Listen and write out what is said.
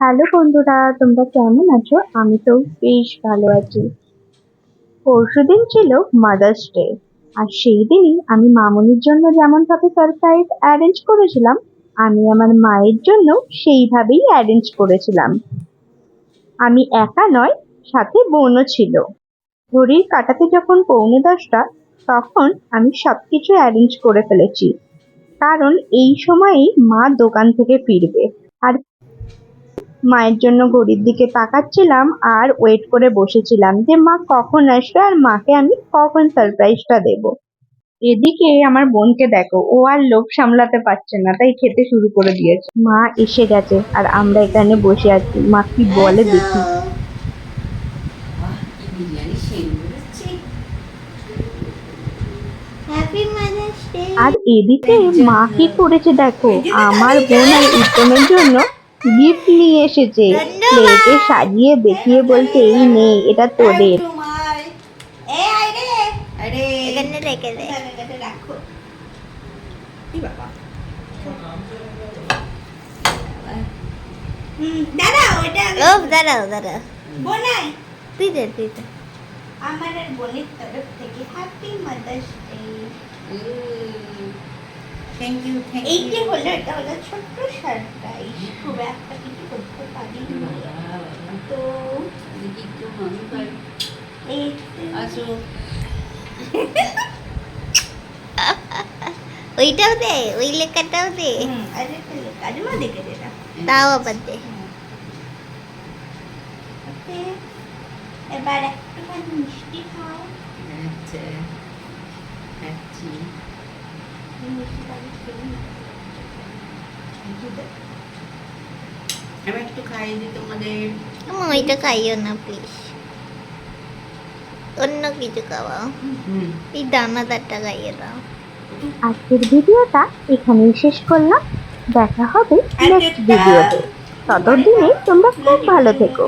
Hello বন্ধুরা, তোমরা কেমন আছো? আমি তো বেশ ভালো আছি। পরশুদিন ছিল মাদার্স ডে আর সেই দিনই আমি মামনির জন্য যেমন ভাবে সারপ্রাইজ অ্যারেঞ্জ করেছিলাম, আমি আমার মায়ের জন্য সেইভাবেই অ্যারেঞ্জ করেছিলাম। আমি একা নয়, সাথে বোনও ছিল। ঘড়ির কাটাতে যখন পৌনে দশটা, তখন আমি সব কিছু অ্যারেঞ্জ করে ফেলেছি। কারণ এই সময়েই মা দোকান থেকে ফিরবে, আর মায়ের জন্য ঘড়ির দিকে তাকাচ্ছিলাম আর ওয়েট করে বসেছিলাম যে মা কখন আসবে আর মাকে আমি কখন সারপ্রাইজটা দেব। এদিকে আমার বোনকে দেখো ও আর লোভ সামলাতে পারছে না তাই খেতে শুরু করে দিয়েছে। মা এসে গেছে আর আমরা এখানে বসে আছি। মা কি বলে দেখি। আর এদিকে মা কি করেছে দেখো আমার বোন আর উত্তমের জন্য গিফট নিয়ে এসেছে। প্লেটে সাজিয়ে দেখিয়ে বলছে এই নে এটা তোদের। দাঁড়াও দাঁড়াও তুই দে তুই দে। আমার বোনের তরফ থেকে happy mother's day thank you thank you এইটা হলো এটা হলো ছোট্ট সারপ্রাইজ খুব একটা কিছু করতে পারি তো এই ওইটাও দে ওই লেখাটাও দে। দিলাম তাও আবার দে। এবার একটুখানি মিষ্টি খাও। আচ্ছা খাচ্ছি। এই আমি একটু খাইয়ে দিই তোমাদের তুমি ওইটা খাইও না প্লিজ অন্য কিছু খাওয়াও এই দানাদারটা খাইয়ে দাও আজকের ভিডিওটা এখানেই শেষ করলাম। দেখা হবে নেক্সট ভিডিওতে। ততদিনে তোমরা খুব ভালো থেকো।